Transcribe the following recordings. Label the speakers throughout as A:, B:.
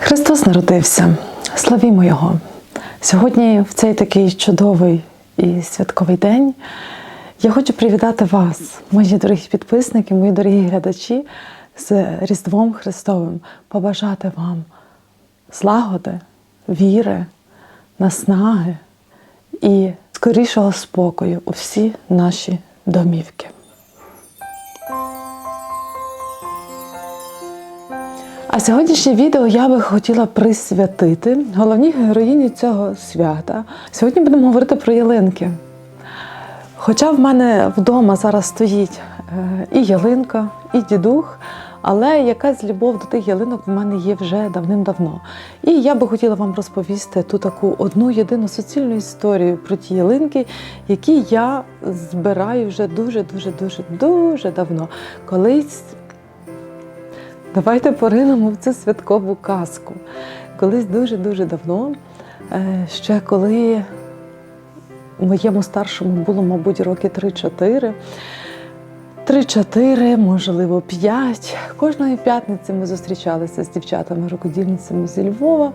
A: Христос народився, славімо Його! Сьогодні, в цей такий чудовий і святковий день, я хочу привітати вас, мої дорогі підписники, мої дорогі глядачі, з Різдвом Христовим, побажати вам злагоди, віри, наснаги і скорішого спокою у всі наші домівки. А сьогоднішнє відео я би хотіла присвятити головній героїні цього свята. Сьогодні будемо говорити про ялинки. Хоча в мене вдома зараз стоїть е, і ялинка, і дідух, але якась любов до тих ялинок в мене є вже давним-давно. І я би хотіла вам розповісти ту таку одну єдину суцільну історію про ті ялинки, які я збираю вже дуже-дуже дуже дуже давно. Колись Давайте поринемо в цю святкову казку. Колись дуже-дуже давно, е, ще коли моєму старшому було, мабуть, роки 3-4. 3-4, можливо, 5. Кожної п'ятниці ми зустрічалися з дівчатами-рукодільницями зі Львова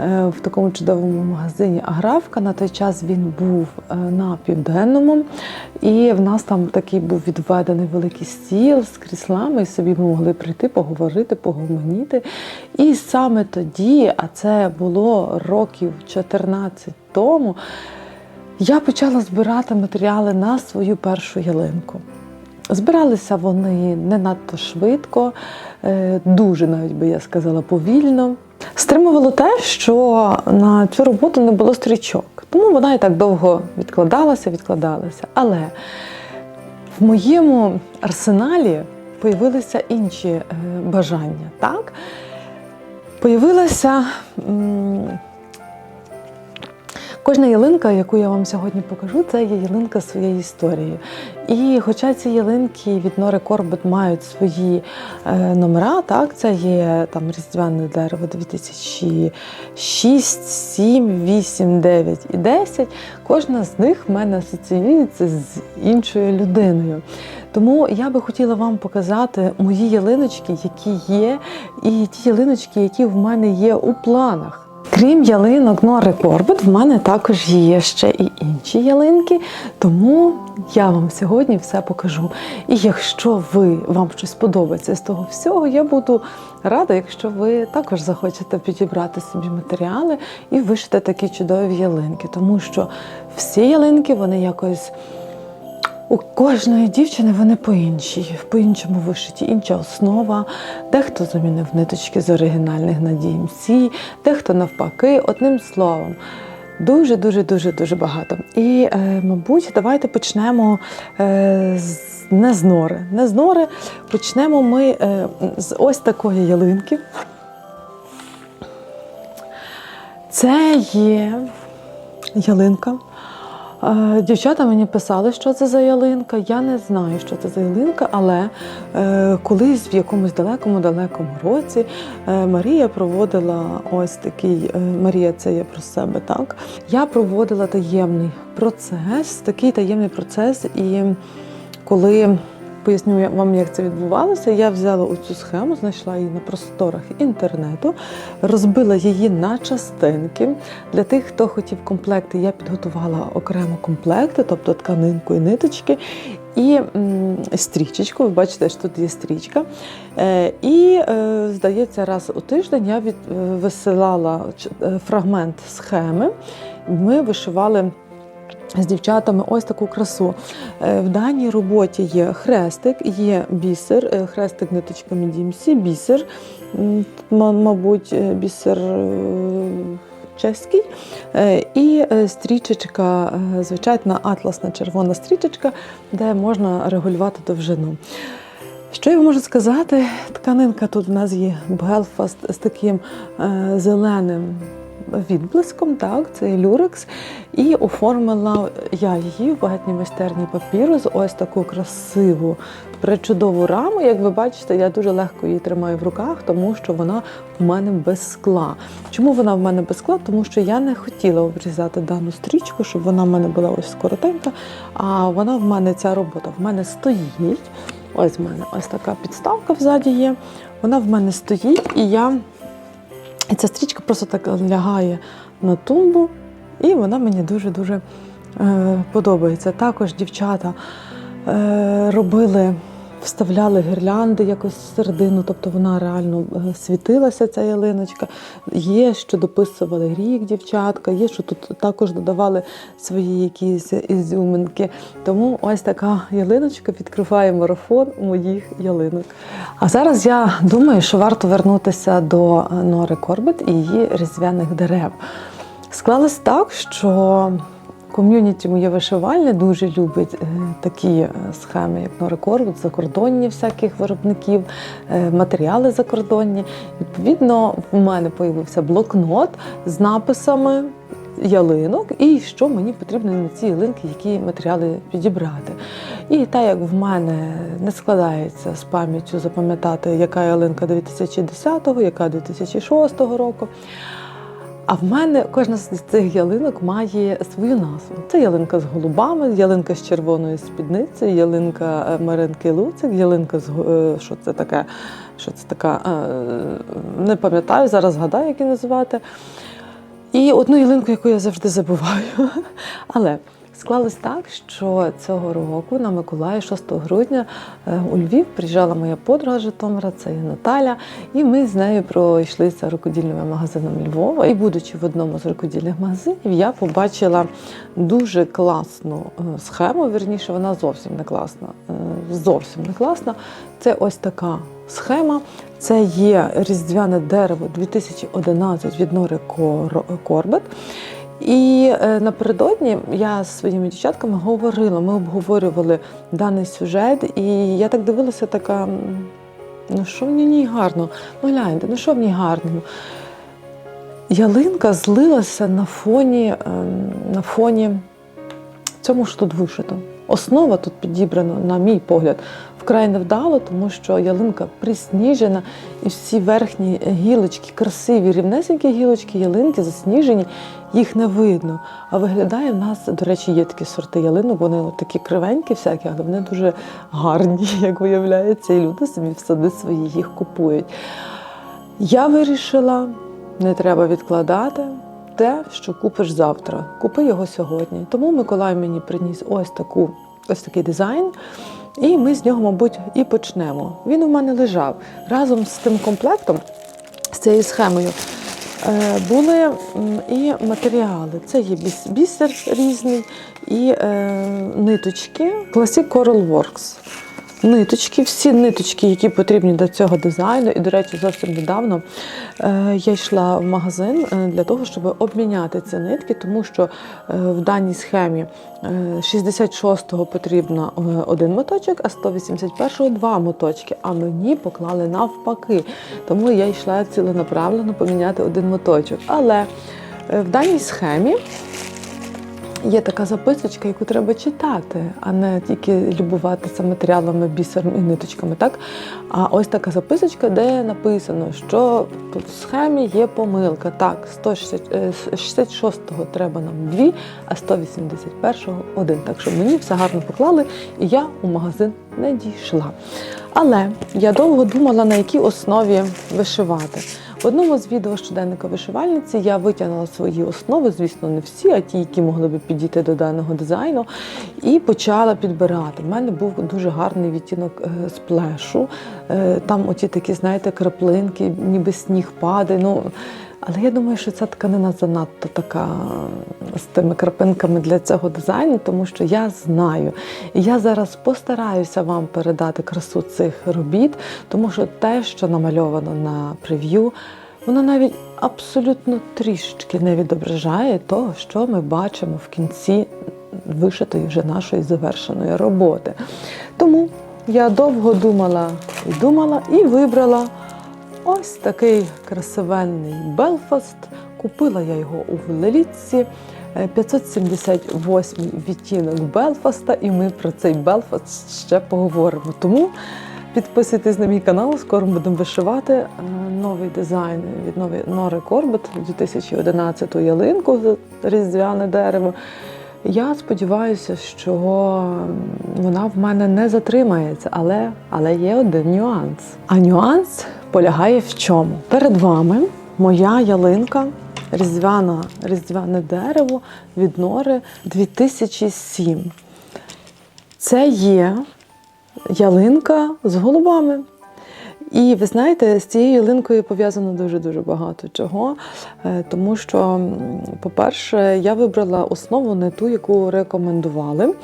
A: е, в такому чудовому магазині Аграфка. На той час він був е, на південному, і в нас там такий був відведений великий стіл з кріслами, і собі ми могли прийти, поговорити, погомоніти. І саме тоді, а це було років 14 тому, я почала збирати матеріали на свою першу ялинку. Збиралися вони не надто швидко, е, дуже навіть би я сказала повільно. Стримувало те, що на цю роботу не було стрічок, тому вона і так довго відкладалася, відкладалася. Але в моєму арсеналі появилися інші е, бажання. Так? Появилася Кожна ялинка, яку я вам сьогодні покажу, це є ялинка своєї історії. І хоча ці ялинки від Нори Корбет мають свої е, номера, так, це є там різдвяне дерево 2006, 7, 8, 9 і 10, кожна з них в мене асоціюється з іншою людиною. Тому я би хотіла вам показати мої ялиночки, які є, і ті ялиночки, які в мене є у планах. Крім ялинок Нори Корбет, в мене також є ще і інші ялинки, тому я вам сьогодні все покажу. І якщо ви вам щось подобається з того всього, я буду рада, якщо ви також захочете підібрати собі матеріали і вишити такі чудові ялинки, тому що всі ялинки вони якось. У кожної дівчини вони по іншій, по-іншому вишиті, інша основа. Дехто замінив ниточки з оригінальних на DMC, дехто навпаки, одним словом. Дуже, дуже, дуже, дуже багато. І, е, мабуть, давайте почнемо е, з, не з нори. Не з нори. Почнемо ми е, з ось такої ялинки. Це є ялинка. Дівчата мені писали, що це за ялинка. Я не знаю, що це за ялинка, але е, колись в якомусь далекому-далекому році е, Марія проводила ось такий е, Марія, це є про себе, так? Я проводила таємний процес, такий таємний процес, і коли. Поясню вам, як це відбувалося. Я взяла оцю схему, знайшла її на просторах інтернету, розбила її на частинки. Для тих, хто хотів комплекти, я підготувала окремо комплекти, тобто тканинку і ниточки, і стрічечку. Ви бачите, що тут є стрічка. Е, і, е, здається, раз у тиждень я е, висилала фрагмент схеми. Ми вишивали. З дівчатами ось таку красу. Е, В даній роботі є хрестик, є бісер, е, хрестик ниточками DMC, бісер, мабуть, е, бісер чеський, і стрічечка, звичайна атласна червона стрічечка, де можна регулювати довжину. Що я можу сказати? Тканинка тут у нас є Белфаст з таким зеленим відблиском, так, це люрекс. І оформила я її в багатній майстерні папіру з ось таку красиву, причудову раму. Як ви бачите, я дуже легко її тримаю в руках, тому що вона в мене без скла. Чому вона в мене без скла? Тому що я не хотіла обрізати дану стрічку, щоб вона в мене була ось коротенька. А вона в мене ця робота в мене стоїть. Ось в мене ось така підставка взаді є. Вона в мене стоїть, і я І ця стрічка просто так лягає на тумбу, і вона мені дуже-дуже е, подобається. Також дівчата е, робили, вставляли гірлянди якось всередину, тобто вона реально е, світилася, ця ялиночка. Є, що дописували рік дівчатка, є, що тут також додавали свої якісь ізюминки. Тому ось така ялиночка відкриває марафон моїх ялинок. А зараз я думаю, що варто вернутися до е, Нори Корбет і її різдвяних дерев. Склалось так, що ком'юніті моє вишивальне дуже любить е, такі е, схеми, як Нори Корбет, закордонні всяких виробників, е, матеріали закордонні. Відповідно, в мене появився блокнот з написами ялинок і що мені потрібно на ці ялинки, які матеріали підібрати. І так як в мене не складається з пам'яттю запам'ятати, яка ялинка 2010-го, яка 2006 року. А в мене кожна з цих ялинок має свою назву. Це ялинка з голубами, ялинка з червоною спідницею, ялинка е, Маринки Луцик, ялинка з е, що це таке, що це така, е, не пам'ятаю, зараз згадаю, як її називати. І одну ялинку, яку я завжди забуваю. Але склалось так, що цього року на Миколая, 6 грудня, е, у Львів приїжджала моя подруга Житомира, це є Наталя, і ми з нею пройшлися рукодільними магазинами Львова. І будучи в одному з рукодільних магазинів, я побачила дуже класну е, схему. Вірніше, вона зовсім не класна. е, Зовсім не класна. Це ось така схема. Це є різдвяне дерево 2011 від Нори Корбет. І е, напередодні я зі своїми дівчатками говорила, ми обговорювали даний сюжет, і я так дивилася, така, ну що в ній гарно? Ну гляньте, ну що в ній гарного? Ялинка злилася на фоні, ем, на фоні цьому, що тут вишито. Основа тут підібрана, на мій погляд, вкрай невдало, тому що ялинка присніжена, і всі верхні гілочки, красиві, рівнесенькі гілочки, ялинки засніжені, їх не видно. А виглядає в нас, до речі, є такі сорти ялинок, вони такі кривенькі, всякі, але вони дуже гарні, як виявляється, і люди собі в сади свої їх купують. Я вирішила, не треба відкладати те, що купиш завтра. Купи його сьогодні. Тому Миколай мені приніс ось таку, ось такий дизайн. І ми з нього, мабуть, і почнемо. Він у мене лежав разом з тим комплектом, з цією схемою. е, Були і матеріали. Це є біс- бісер різний і е, ниточки Classic Coral Works. Ниточки, всі ниточки, які потрібні до цього дизайну. І, до речі, зовсім недавно е, я йшла в магазин е, для того, щоб обміняти ці нитки, тому що е, в даній схемі е, 66-го потрібно один моточок, а 181-го два моточки. А мені поклали навпаки. Тому я йшла ціленаправленно поміняти один моточок. Але в даній схемі Є така записочка, яку треба читати, а не тільки любуватися матеріалами, бісером і ниточками. Так? А ось така записочка, де написано, що в схемі є помилка. Так, 160 е, 66-го треба нам дві, а 181-го один. Так що мені все гарно поклали, і я у магазин не дійшла. Але я довго думала, на якій основі вишивати. В одному з відео щоденника вишивальниці я витягнула свої основи, звісно, не всі, а ті, які могли би підійти до даного дизайну, і почала підбирати. У мене був дуже гарний відтінок е, сплешу. Е, Там оті такі, знаєте, краплинки, ніби сніг падає. Ну, але я думаю, що ця тканина занадто така з тими крапинками для цього дизайну, тому що я знаю. І я зараз постараюся вам передати красу цих робіт, тому що те, що намальовано на прев'ю, воно навіть абсолютно трішечки не відображає того, що ми бачимо в кінці вишитої вже нашої завершеної роботи. Тому я довго думала і думала і вибрала ось такий красивенний Белфаст. Купила я його у Велелітці. е, 578 відтінок Белфаста, і ми про цей Белфаст ще поговоримо. Тому підписуйтесь на мій канал, скоро будемо вишивати е, новий дизайн від нової Нори Корбет 2011 ялинку різдвяне дерево. Я сподіваюся, що вона в мене не затримається, але, але є один нюанс. А нюанс полягає в чому? Перед вами моя ялинка, різдвяна, різдвяне дерево від Нори 2007. Це є ялинка з голубами. І ви знаєте, з цією ялинкою пов'язано дуже-дуже багато чого. Е, Тому що, по-перше, я вибрала основу не ту, яку рекомендували.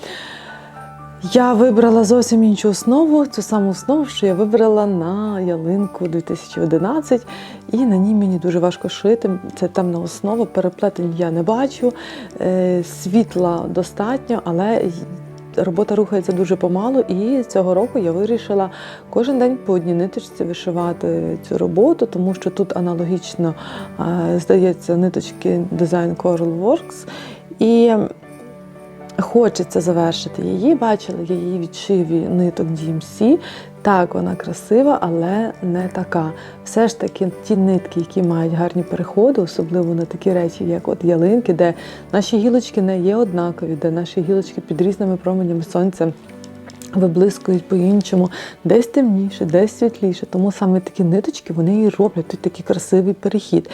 A: Я вибрала зовсім іншу основу, цю саму основу, що я вибрала на ялинку 2011, і на ній мені дуже важко шити. Це темна основа, переплетень я не бачу, е, світла достатньо, але робота рухається дуже помало. І цього року я вирішила кожен день по одній ниточці вишивати цю роботу, тому що тут аналогічно е, здається ниточки Design Coral Works. І Хочеться завершити її. бачили я її відшиві ниток DMC. Так, вона красива, але не така. Все ж таки, ті нитки, які мають гарні переходи, особливо на такі речі, як от ялинки, де наші гілочки не є однакові, де наші гілочки під різними променями сонця виблискують по-іншому, десь темніше, десь світліше. Тому саме такі ниточки вони і роблять тут такий красивий перехід.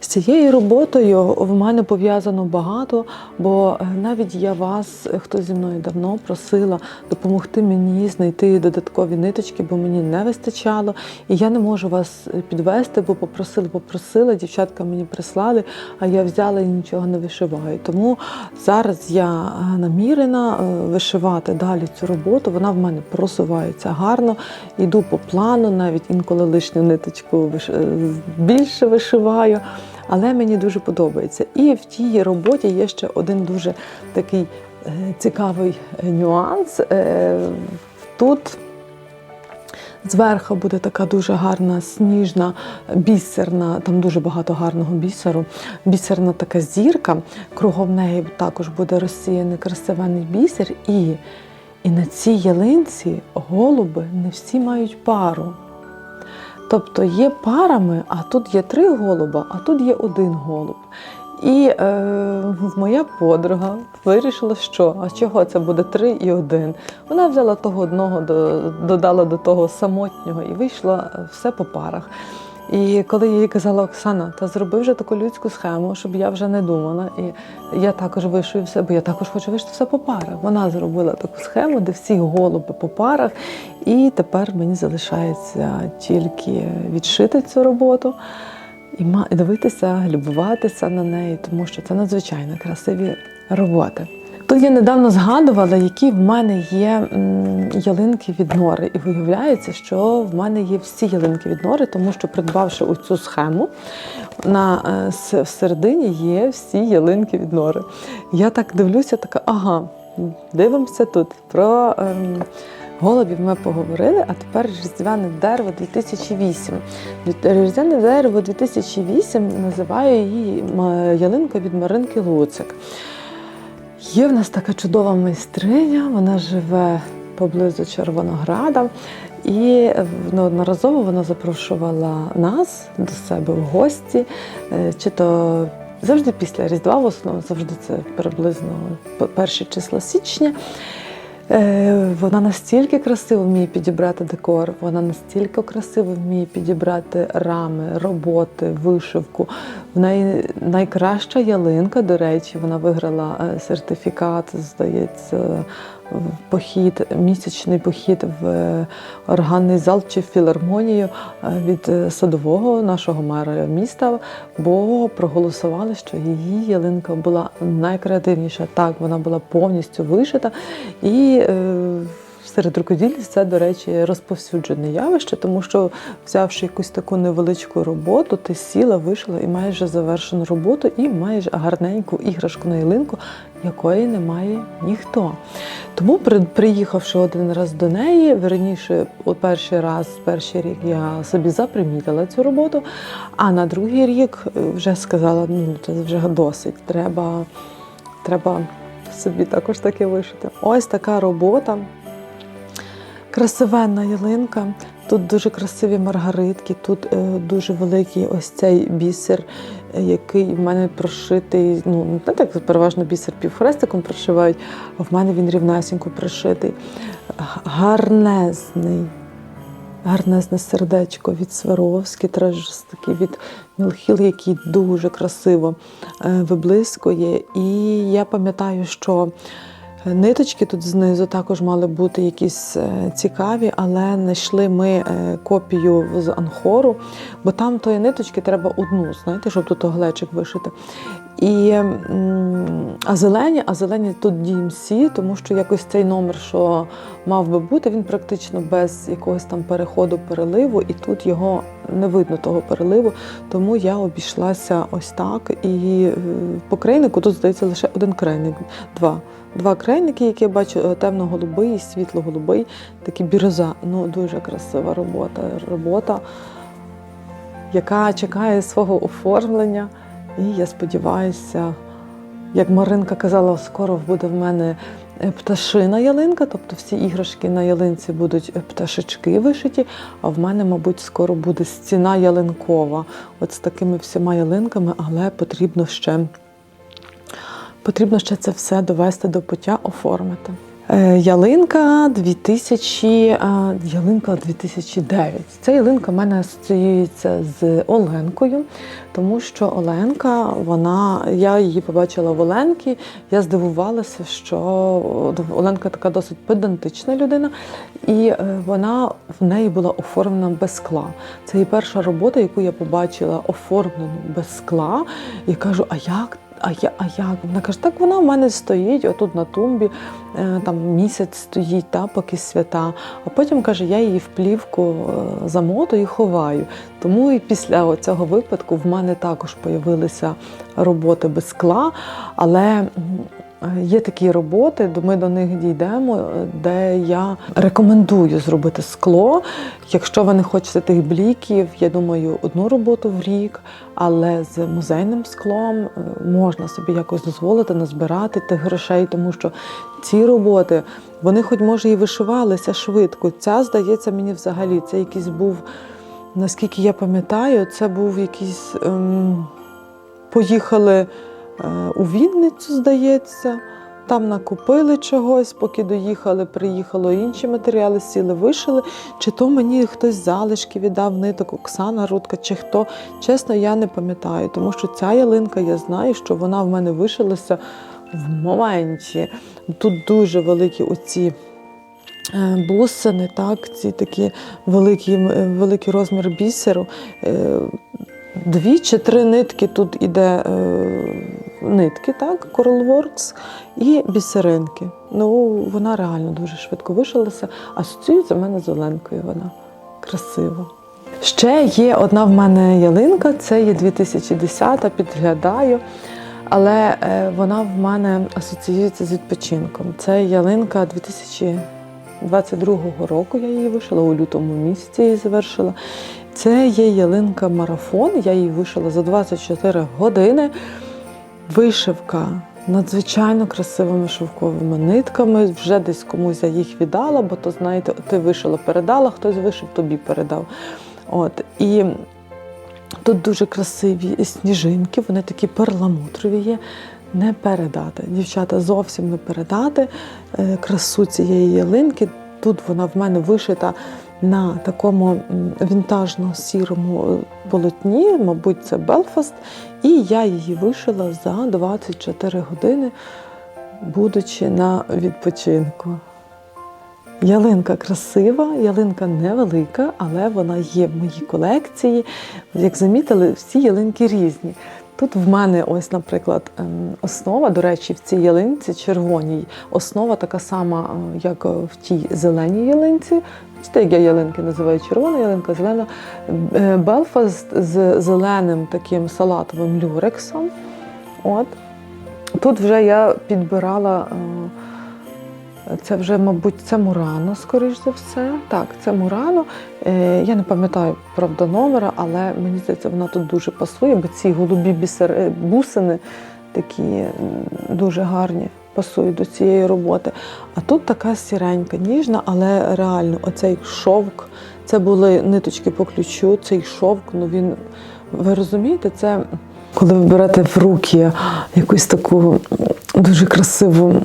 A: З цією роботою в мене пов'язано багато, бо е, навіть я вас, е, хто зі мною давно просила допомогти мені знайти додаткові ниточки, бо мені не вистачало. І я не можу вас е, підвести, бо попросили, попросила, дівчатка мені прислали, а я взяла і нічого не вишиваю. Тому зараз я намірена вишивати далі цю роботу. Вона в мене просувається гарно, йду по плану, навіть інколи лишню ниточку е, більше вишиваю. Але мені дуже подобається. І в тій роботі є ще один дуже такий е, цікавий е, нюанс. Тут Зверху буде така дуже гарна сніжна бісерна, там дуже багато гарного бісеру. Бісерна така зірка. Кругом неї також буде розсіяний красивенний бісер. І, і на цій ялинці голуби не всі мають пару. Тобто є парами, а тут є три голуба, а тут є один голуб. І е, моя подруга вирішила, що а чого це буде три і один. Вона взяла того одного, додала до того самотнього і вийшла е, все по парах. І коли я їй казала Оксана, та зроби вже таку людську схему, щоб я вже не думала. І я також вишию все, бо я також хочу вишити все по парах. Вона зробила таку схему, де всі голуби по парах. І тепер мені залишається тільки відшити цю роботу і дивитися, любуватися на неї, тому що це надзвичайно красиві роботи. Тут я недавно згадувала, які в мене є ялинки від нори, і виявляється, що в мене є всі ялинки від нори, тому що придбавши оцю схему, на е, с- всередині є всі ялинки від нори. Я так дивлюся, така, ага, дивимося тут. Про ем, голубів ми поговорили, а тепер різдвяне дерево 2008. Різдвяне дерево 2008 називаю її ялинка від Маринки Луцик. Є в нас така чудова майстриня, вона живе поблизу Червонограда, і неодноразово вона запрошувала нас до себе в гості, е, чи то завжди після Різдва, в основному завжди це приблизно перші числа січня. Е, Вона настільки красиво вміє підібрати декор, вона настільки красиво вміє підібрати рами, роботи, вишивку. В неї найкраща ялинка, до речі, вона виграла е, сертифікат, здається, похід, місячний похід в е, органний зал чи філармонію е, від е, садового нашого мера міста, бо проголосували, що її ялинка була найкреативніша. Так, вона була повністю вишита. І серед рукоділів це, до речі, розповсюджене явище, тому що, взявши якусь таку невеличку роботу, ти сіла, вишила і маєш завершену роботу, і маєш гарненьку іграшку на ялинку, якої немає ніхто. Тому, приїхавши один раз до неї, верніше, перший раз, перший рік я собі запримітила цю роботу, а на другий рік е, вже сказала: ну це вже досить, треба, треба собі також таке вишити. Ось така робота. Красивенна ялинка. Тут дуже красиві маргаритки, тут е, дуже великий ось цей бісер, е, який в мене прошитий. Ну, не так переважно бісер півхрестиком прошивають, а в мене він рівнесенько прошитий. Гарнезний гарнезне сердечко від Сваровські, теж такий від Мілхіл, який дуже красиво е, виблискує. І я пам'ятаю, що ниточки тут знизу також мали бути якісь е, цікаві, але знайшли ми е, копію з анхору, бо там тої ниточки треба одну, знаєте, щоб тут глечик вишити. І, а зелені, а зелені тут DMC, тому що якось цей номер, що мав би бути, він практично без якогось там переходу переливу, і тут його не видно того переливу. Тому я обійшлася ось так. І е, по крейнику тут здається лише один крейник, два. Два крейники, які я бачу, е, темно-голубий і світло-голубий, такі бірюза. Ну, дуже красива робота. Робота, яка чекає свого оформлення. І я сподіваюся, як Маринка казала, скоро буде в мене е, пташина ялинка, тобто всі іграшки на ялинці будуть е, пташечки вишиті, а в мене, мабуть, скоро буде стіна ялинкова. От з такими всіма ялинками, але потрібно ще, потрібно ще це все довести до пуття, оформити. Е, Ялинка 2000, ялинка 2009. Ця ялинка в мене асоціюється з Оленкою, тому що Оленка, вона, я її побачила в Оленці, я здивувалася, що Оленка така досить педантична людина, і е, вона в неї була оформлена без скла. Це її перша робота, яку я побачила оформлену без скла. І кажу, а як? А я, а як? Вона каже, так вона в мене стоїть отут на тумбі, е, там місяць стоїть, та, поки свята. А потім каже, я її в плівку е, замотую і ховаю. Тому і після цього випадку в мене також появилися роботи без скла, але Є такі роботи, ми до них дійдемо, де я рекомендую зробити скло. Якщо ви не хочете тих бліків, я думаю, одну роботу в рік, але з музейним склом е, можна собі якось дозволити назбирати тих грошей, тому що ці роботи, вони хоч може і вишивалися швидко. Ця, здається, мені взагалі це якийсь був, наскільки я пам'ятаю, це був якийсь. Ем, поїхали е, у Вінницю, здається. Там накупили чогось, поки доїхали, приїхало інші матеріали, сіли, вишили. Чи то мені хтось залишки віддав ниток, Оксана Рудка, чи хто. Чесно, я не пам'ятаю, тому що ця ялинка, я знаю, що вона в мене вишилася в моменті. Тут дуже великі оці е, бусини, так, ці такі великі, е, великий розмір бісеру. Дві чи три нитки тут іде е, нитки, так, Coralworks і бісеринки. Ну, вона реально дуже швидко вишилася. Асоціюється в мене з Оленкою вона красива. Ще є одна в мене ялинка, це є 2010, підглядаю. Але е, вона в мене асоціюється з відпочинком. Це ялинка 2022 року. Я її вишила у лютому місяці її завершила. Це є ялинка марафон. Я її вишила за 24 години. Вишивка надзвичайно красивими шовковими нитками. Вже десь комусь я їх віддала, бо то, знаєте, ти вишила, передала, хтось вишив, тобі передав. От. І тут дуже красиві сніжинки, вони такі перламутрові є. Не передати. Дівчата зовсім не передати е, красу цієї ялинки. Тут вона в мене вишита на такому вінтажно-сірому е, полотні, мабуть, це Белфаст. І я її вишила за 24 години, будучи на відпочинку. Ялинка красива, ялинка невелика, але вона є в моїй колекції. Як замітили, всі ялинки різні. Тут в мене ось, наприклад, ем, основа, до речі, в цій ялинці червоній. Основа така сама, е, як в тій зеленій ялинці. Як я ялинки називаю червона ялинка, зелена. Е, Белфаст з зеленим таким салатовим люрексом. От. Тут вже я підбирала. е, це вже, мабуть, це Мурано, скоріш за все. Так, це Мурано. Е, я не пам'ятаю, правда, номера, але мені здається, вона тут дуже пасує, бо ці голубі бісер... е, бусини такі дуже гарні, пасують до цієї роботи. А тут така сіренька, ніжна, але реально оцей шовк, це були ниточки по ключу, цей шовк, ну він, ви розумієте, це коли ви берете в руки якусь таку дуже красиву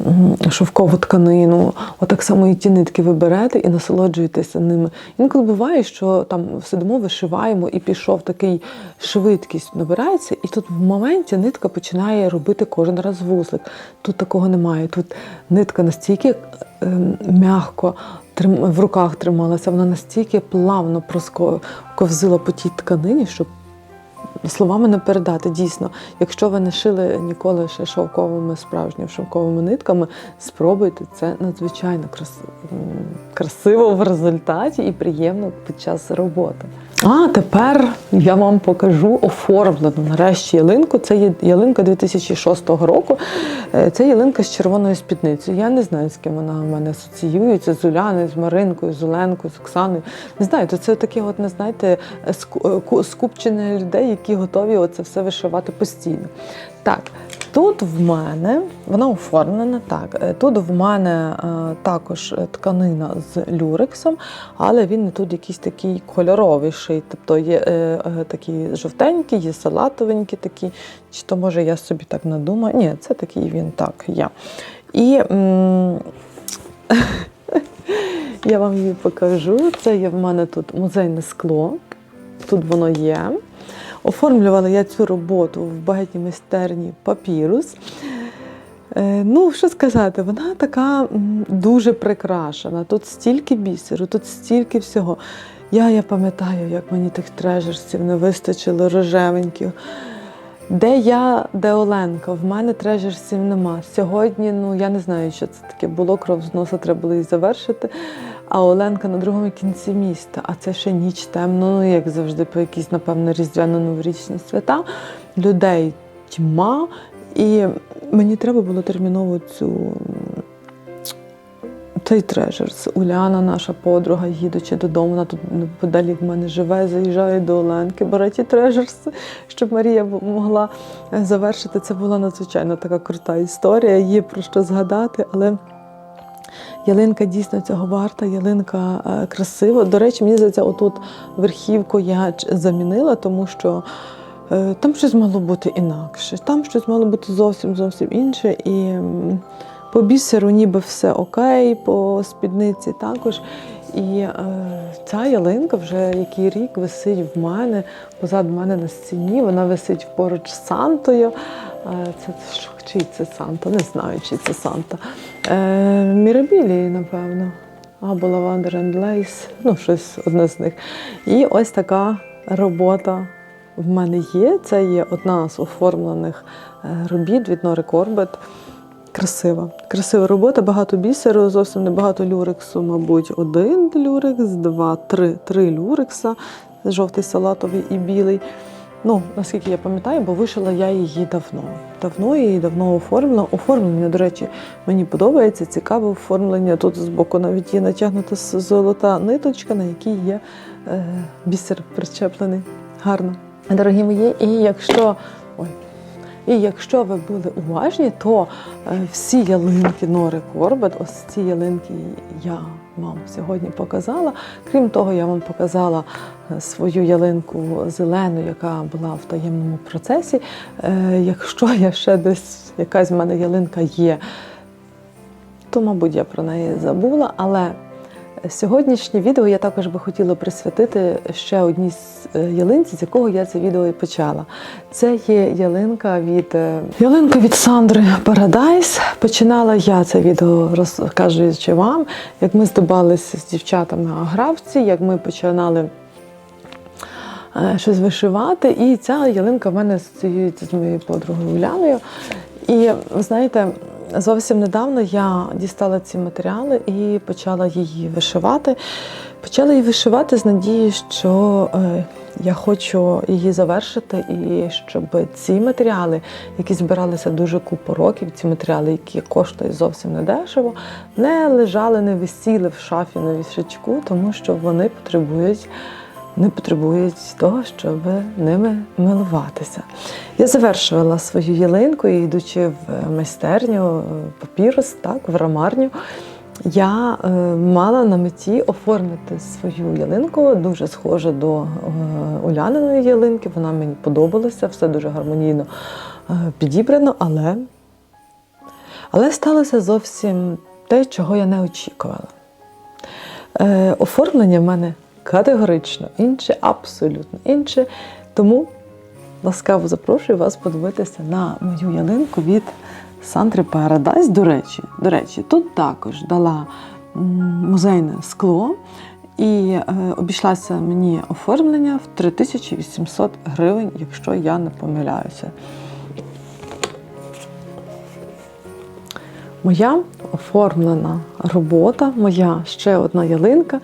A: шовкову тканину. Отак само і ті нитки ви берете і насолоджуєтеся ними. Інколи буває, що там сидимо, вишиваємо, і пішов такий швидкість набирається, і тут в моменті нитка починає робити кожен раз вузлик. Тут такого немає. Тут нитка настільки е, м'яко в руках трималася, вона настільки плавно просковзила по тій тканині, що словами не передати. Дійсно, якщо ви не шили ніколи ще шовковими справжніми шовковими нитками, спробуйте це надзвичайно красиво в результаті і приємно під час роботи. А тепер я вам покажу оформлену нарешті ялинку. Це ялинка 2006 року. Е, Це ялинка з червоною спідницею. Я не знаю, з ким вона в мене асоціюється, з Уляною, з Маринкою, з Оленкою, з Оксаною. Не знаю, то це таке, от, не знаєте, е, скупчення людей, які готові оце все вишивати постійно. Так, тут в мене вона оформлена так. е, Тут в мене е, також тканина з люрексом, але він тут якийсь такий кольоровий. Тобто є е, такі жовтенькі, є салатовенькі такі. Чи то може я собі так надумаю? Ні, це такий він так є. І я вам її покажу. Це є в мене тут музейне скло. Тут воно є. Оформлювала я цю роботу в багатій майстерні папірус. Е, Ну, що сказати, вона така дуже прикрашена. Тут стільки бісеру, тут стільки всього. Я, я пам'ятаю, як мені тих трежерсів не вистачило рожевеньких. Де я, де Оленка? В мене трежерсів нема. Сьогодні, ну я не знаю, що це таке було, кров з носа треба було її завершити. А Оленка на другому кінці міста, а це ще ніч темно, ну як завжди, по якісь, напевно, різдвяно-новорічні свята. Людей тьма. І мені треба було терміново цю. Цей трежерс. Уляна, наша подруга, їдучи додому, вона тут неподалік в мене живе, заїжджає до Оленки, бере ті трежерси, щоб Марія могла завершити. Це була надзвичайно така крута історія, є про що згадати, але ялинка дійсно цього варта, ялинка е, красива. До речі, мені здається, отут верхівку я замінила, тому що. е, Там щось мало бути інакше, там щось мало бути зовсім зовсім інше. І по бісеру ніби все окей, по спідниці також. І е, ця ялинка вже який рік висить в мене, позаду мене на стіні. Вона висить поруч з Сантою. Е, це чий це Санта? Не знаю, чий це Санта. Е, Мірабілії, напевно. Або Lavender and Lace, ну, щось одне з них. І ось така робота в мене є. Це є одна з оформлених е, робіт від Нори Корбет. Красива. Красива робота, багато бісеру, зовсім небагато люрексу, мабуть, один люрекс, два, три, три люрекса, жовтий салатовий і білий. Ну, наскільки я пам'ятаю, бо вишила я її давно. Давно її давно оформлена. Оформлення, до речі, мені подобається, цікаве оформлення. Тут збоку навіть є натягнута золота ниточка, на якій є е, бісер причеплений. Гарно. Дорогі мої, і якщо. Ой, і якщо ви були уважні, то е, всі ялинки Нори Корбет, ось ці ялинки я вам сьогодні показала. Крім того, я вам показала е, свою ялинку зелену, яка була в таємному процесі. Е, Якщо я ще десь якась в мене ялинка є, то, мабуть, я про неї забула. Але сьогоднішнє відео я також би хотіла присвятити ще одній з е, ялинці, з якого я це відео і почала. Це є ялинка від е, ялинка від Сандри Парадайс. Починала я це відео розказуючи вам, як ми здобалися з дівчатами агравці, як ми починали е, щось вишивати. І ця ялинка в мене асоціюється з моєю подругою Уляною. І знаєте, зовсім недавно я дістала ці матеріали і почала її вишивати. Почала її вишивати з надією, що е, я хочу її завершити, і щоб ці матеріали, які збиралися дуже купу років, ці матеріали, які коштують зовсім недешево, не лежали, не висіли в шафі на вішачку, тому що вони потребують не потребують того, щоб ними милуватися. Я завершувала свою ялинку, і йдучи в майстерню, е, папірус, так, в рамарню. Я е, мала на меті оформити свою ялинку, дуже схожа до е, Уляниної ялинки. Вона мені подобалася, все дуже гармонійно е, підібрано, але Але сталося зовсім те, чого я не очікувала. Е, оформлення в мене категорично інше, абсолютно інше. Тому ласкаво запрошую вас подивитися на мою ялинку від Сандри Paradise. До речі, до речі, тут також дала музейне скло. І е, обійшлося мені оформлення в 3800 гривень, якщо я не помиляюся. Моя оформлена робота, моя ще одна ялинка,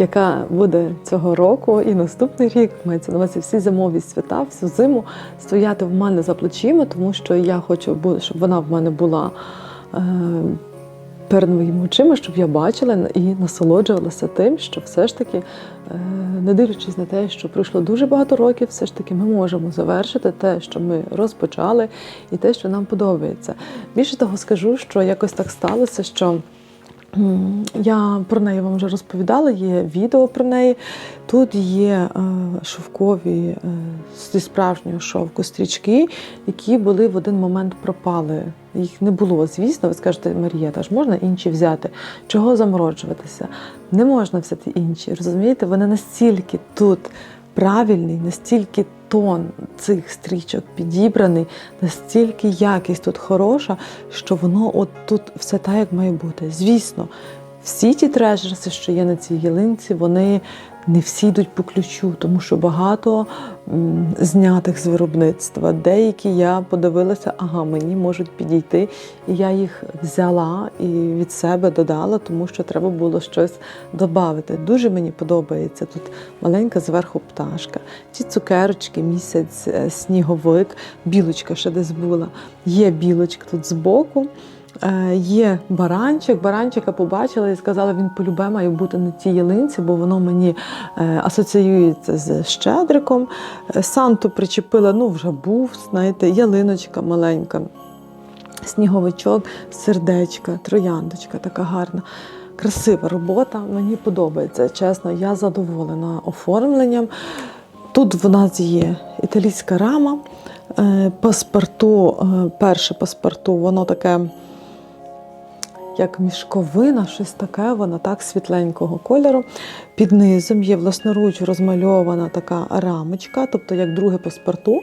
A: яка буде цього року і наступний рік, мається на увазі всі зимові свята, всю зиму стояти в мене за плечима, тому що я хочу, щоб вона в мене була е, перед моїми очима, щоб я бачила і насолоджувалася тим, що все ж таки, е, не дивлячись на те, що пройшло дуже багато років, все ж таки ми можемо завершити те, що ми розпочали, і те, що нам подобається. Більше того, скажу, що якось так сталося, що. Я про неї вам вже розповідала, є відео про неї. Тут є е, шовкові е, зі справжнього шовку стрічки, які були в один момент пропали. Їх не було, звісно. Ви скажете, Марія, та ж можна інші взяти. Чого замороджуватися? Не можна взяти інші. Розумієте, вони настільки тут правильний, настільки тон цих стрічок підібраний, настільки якість тут хороша, що воно от тут все так, як має бути. Звісно, всі ті трежерси, що є на цій ялинці, вони не всі йдуть по ключу, тому що багато знятих з виробництва. Деякі я подивилася, ага, мені можуть підійти. І я їх взяла і від себе додала, тому що треба було щось додати. Дуже мені подобається тут маленька зверху пташка, ці цукерочки, місяць, е, сніговик, білочка ще десь була. Є білочка тут збоку. Е, Є баранчик, баранчика побачила і сказала, він полюбе має бути на цій ялинці, бо воно мені е, асоціюється з щедриком. Е, Санту причепила, ну вже був, знаєте, ялиночка маленька, сніговичок, сердечка, трояндочка така гарна. Красива робота, мені подобається. Чесно, я задоволена оформленням. Тут в нас є італійська рама, паспорту, перше паспорту, воно таке як мішковина, щось таке, воно так світленького кольору. Під низом є власноруч розмальована така рамочка, тобто як друге паспорту,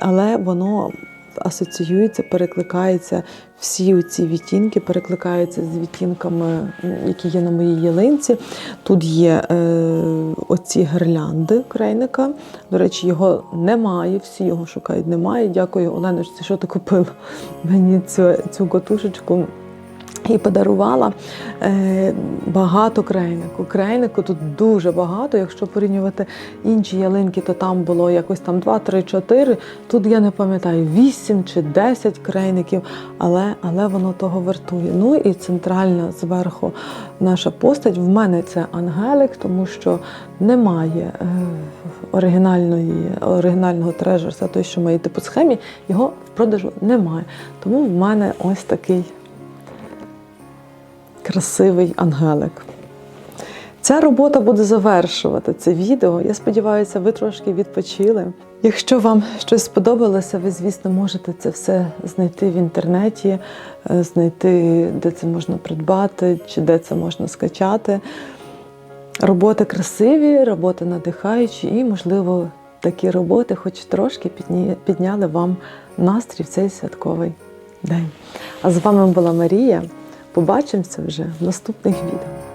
A: але воно асоціюється, перекликається всі ці відтінки, перекликаються з відтінками, які є на моїй ялинці. Тут є е, оці гирлянди крайника. До речі, його немає, всі його шукають, немає. Дякую, Оленочці, що ти купила мені цю, цю котушечку. І подарувала е, багато крайнику. Крайнику тут дуже багато. Якщо порівнювати інші ялинки, то там було якось там 2, 3, 4. Тут я не пам'ятаю 8 чи 10 крайників, але, але воно того вартує. Ну і центральна зверху наша постать. В мене це Ангелик, тому що немає е, оригінальної, оригінального трежерса, той, що має по схемі, його в продажу немає. Тому в мене ось такий красивий ангелик. Ця робота буде завершувати це відео. Я сподіваюся, ви трошки відпочили. Якщо вам щось сподобалося, ви, звісно, можете це все знайти в інтернеті, е, знайти, де це можна придбати, чи де це можна скачати. Роботи красиві, роботи надихаючі, і, можливо, такі роботи, хоч трошки підняли вам настрій в цей святковий день. А з вами була Марія. Побачимося вже в наступних відео.